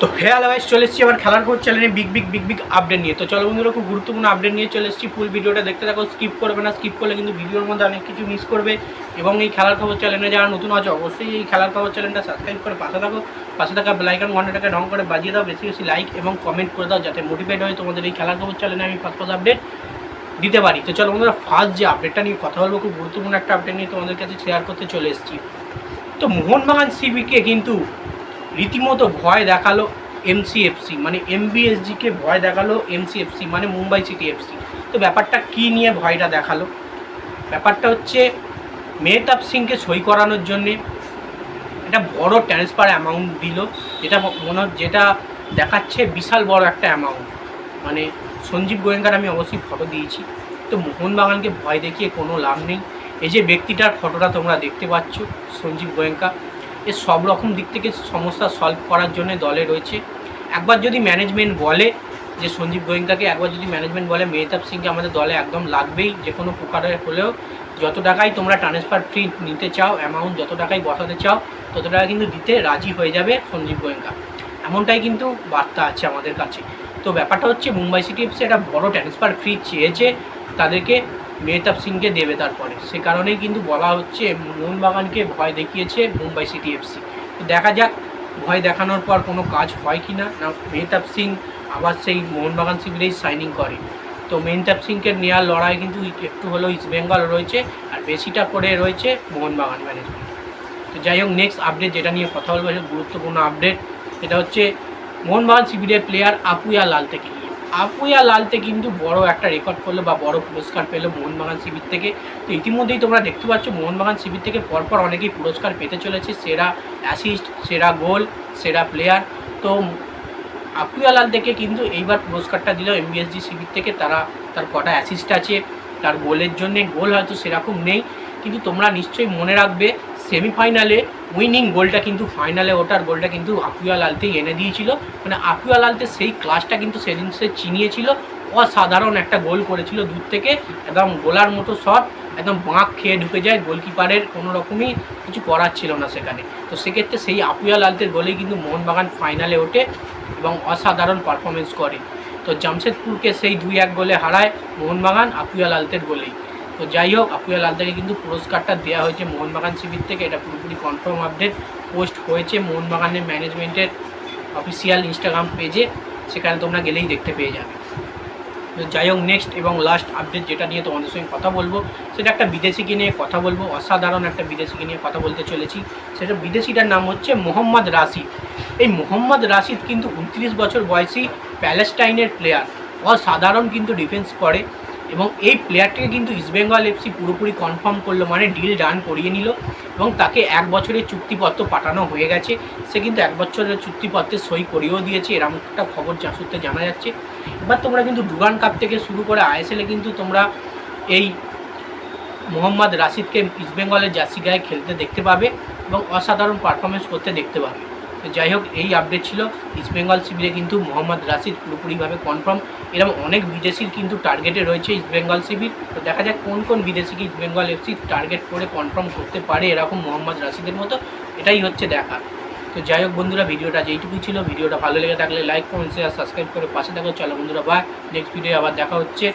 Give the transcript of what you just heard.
তো হেয়াল ওয়াইজ চলে এসেছি আবার খেলার খবর চ্যানেলে big big big big update নিয়ে। তো চলো বন্ধুরা, খুব গুরুত্বপূর্ণ আপডেট নিয়ে চলে এসেছি। ফুল ভিডিওটা দেখতে থাকো স্কিপ করবে না স্কিপ করলে কিন্তু ভিডিওর মধ্যে অনেক কিছু মিস করবে। এবং এই খেলার খবর চ্যানেলে যারা নতুন আছে, অবশ্যই এই খেলার খবর চ্যানেলটা সাবস্ক্রাইব করে পাশে থাকো। পাশে থাকা বেলাইকন ঘন্টাটাকে ঢং করে বাজিয়ে দাও, বেশি বেশি লাইক এবং কমেন্ট করে দাও, যাতে মোটিভেট হয় তোমাদের এই খেলার খবর চ্যানেলে আমি ফার্স্ট ফার্স্ট আপডেট দিতে পারি। তো চলো বন্ধুরা ফার্স্ট যে আপডেটটা নিয়ে কথা বলব, খুব গুরুত্বপূর্ণ একটা আপডেট নিয়ে তোমাদের কাছে শেয়ার করতে চলে এসেছি। তো মোহনবাগান সিবিকে কিন্তু রীতিমতো ভয় দেখাল এমসিএফসি মানে এমবিএসজিকে ভয় দেখাল এমসিএফসি মানে মুম্বাই সিটি এফসি তো ব্যাপারটা কি নিয়ে ভয়টা দেখাল? ব্যাপারটা হচ্ছে মেহতাব সিংকে সই করানোর জন্যে একটা বড় ট্রান্সফার অ্যামাউন্ট দিল, যেটা মনে যেটা দেখাচ্ছে বিশাল বড় একটা অ্যামাউন্ট মানে সঞ্জীব গোয়েঙ্কার আমি অবশ্যই ফটো দিয়েছি। তো মোহনবাগানকে ভয় দেখিয়ে কোনো লাভ নেই। এই যে ব্যক্তিটার ফটোটা তোমরা দেখতে পাচ্ছ, সঞ্জীব গোয়েঙ্কা এ সব রকম দিক থেকে সমস্যা সলভ করার জন্য দলে রয়েছে। একবার যদি ম্যানেজমেন্ট বলে যে সঞ্জীব গোয়েঙ্কাকে একবার যদি ম্যানেজমেন্ট বলে মেহতাব সিংকে, আমাদের দলে একদম লাগবেই, যে কোনো প্রকারে হলেও যত টাকাই তোমরা ট্রান্সফার ফ্রি নিতে চাও অ্যামাউন্ট যত টাকাই বসাতে চাও, তত টাকা কিন্তু দিতে রাজি হয়ে যাবে সঞ্জীব গোয়েঙ্কা এমনটাই কিন্তু বার্তা আছে আমাদের কাছে। তো ব্যাপারটা হচ্ছে, মুম্বাই সিটি এফসি একটা বড় ট্রান্সফার ফ্রি চেয়েছে, তাদেরকে মেহতাব সিংকে দেবে তারপরে। সে কারণেই কিন্তু বলা হচ্ছে মোহনবাগানকে ভয় দেখিয়েছে মুম্বাই সিটি এফসি তো দেখা যাক, ভয় দেখানোর পর কোনো কাজ হয় কি না। না, মেহতাব সিং আবার সেই মোহনবাগান শিবিরেই সাইনিং করে। তো মেহতাব সিংকে নেওয়ার লড়াই কিন্তু একটু হলেও ইস্ট বেঙ্গল রয়েছে, আর বেশিটা করে রয়েছে মোহনবাগান ম্যানেজমেন্ট তো যাই হোক নেক্সট আপডেট যেটা নিয়ে কথা বলব গুরুত্বপূর্ণ আপডেট সেটা হচ্ছে মোহনবাগান শিবিরের প্লেয়ার আপুয়া লাল থেকে। আপুয়া লালতে কিন্তু বড় একটা রেকর্ড করল বা বড় পুরস্কার পেল মোহনবাগান শিবির থেকে। তো ইতিমধ্যেই তোমরা দেখতে পাচ্ছ, মোহনবাগান শিবির থেকে পরপর অনেকেই পুরস্কার পেতে চলেছে। সেরা অ্যাসিস্ট সেরা গোল সেরা প্লেয়ার তো আপুয়া লাল থেকে কিন্তু এইবার পুরস্কারটা দিল এমবিএসজি শিবির থেকে। তারা, তার কটা অ্যাসিস্ট আছে, তার গোলের জন্যে। গোল হয়তো সেরকম নেই। কিন্তু তোমরা নিশ্চয়ই মনে রাখবে সেমিফাইনালে উইনিং গোলটা কিন্তু ফাইনালে ওঠার গোলটা কিন্তু আকুয়া লালতেই এনে দিয়েছিল। মানে আকুয়া লালতে সেই ক্লাসটা কিন্তু সেদিন সে চিনিয়েছিল। অসাধারণ একটা গোল করেছিল দূর থেকে। একদম গোলার মতো শট একদম বাঁক খেয়ে ঢুকে যায়। গোলকিপারের কোনো রকমই কিছু করার ছিল না সেখানে। তো সেক্ষেত্রে সেই আপুয়া লালতের গোলেই কিন্তু মোহনবাগান ফাইনালে ওঠে এবং অসাধারণ পারফরমেন্স করে। তো জামশেদপুরকে সেই দুই এক গোলে হারায় মোহনবাগান আপুয়া লালতের গোলেই তো যাই হোক আপুয়া লালদাকে কিন্তু পুরস্কারটা দেওয়া হয়েছে মোহনবাগান শিবির থেকে। এটা পুরোপুরি কনফার্ম আপডেট পোস্ট হয়েছে মোহনবাগানের ম্যানেজমেন্টের অফিসিয়াল ইনস্টাগ্রাম পেজে সেখানে তোমরা গেলেই দেখতে পেয়ে যাবে। তো যাই হোক নেক্সট এবং লাস্ট আপডেট যেটা নিয়ে তোমাদের সঙ্গে কথা বলব, সেটা একটা বিদেশিকে নিয়ে কথা বলব। অসাধারণ একটা বিদেশিকে নিয়ে কথা বলতে চলেছি। সেটা বিদেশিটার নাম হচ্ছে মোহাম্মদ রাশিদ। এই মোহাম্মদ রাশিদ কিন্তু উনত্রিশ বছর বয়সী প্যালেস্টাইনের প্লেয়ার অসাধারণ কিন্তু ডিফেন্স করে। এবং এই প্লেয়ারটিকে কিন্তু ইস্টবেঙ্গল এফসি পুরোপুরি কনফার্ম করল মানে ডিল ডান করিয়ে নিল এবং তাকে এক বছরের চুক্তিপত্র পাঠানো হয়ে গেছে। সে কিন্তু এক বছরের চুক্তিপত্রে সই করিয়েও দিয়েছে, এরকম একটা খবর যা সূত্রে জানা যাচ্ছে। এবার তোমরা কিন্তু ডুরান কাপ থেকে শুরু করে আইএসএলে কিন্তু তোমরা এই মোহাম্মদ রাশিদকে ইস্টবেঙ্গলের জার্সি গায়ে খেলতে দেখতে পাবে এবং অসাধারণ পারফরমেন্স করতে দেখতে পাবে। যাই হোক, এই আপডেট ছিল। ইস্টবেঙ্গল শিবিরে কিন্তু মোহাম্মদ রাশিদ পুরোপুরিভাবে কনফার্ম এরকম অনেক বিদেশির কিন্তু টার্গেটে রয়েছে ইস্টবেঙ্গল শিবির তো দেখা যাক কোন কোন বিদেশিকে ইস্টবেঙ্গল এফসি টার্গেট করে কনফার্ম করতে পারে এরকম মোহাম্মদ রাশিদের মতো। এটাই হচ্ছে দেখা। তো যাই হোক বন্ধুরা, ভিডিওটা যেইটুকুই ছিল, ভিডিওটা ভালো লেগে থাকলে লাইক কমেন্ট শেয়ার সাবস্ক্রাইব করে পাশে থাকো। চলো বন্ধুরা বা নেক্সট ভিডিও আবার দেখা হচ্ছে।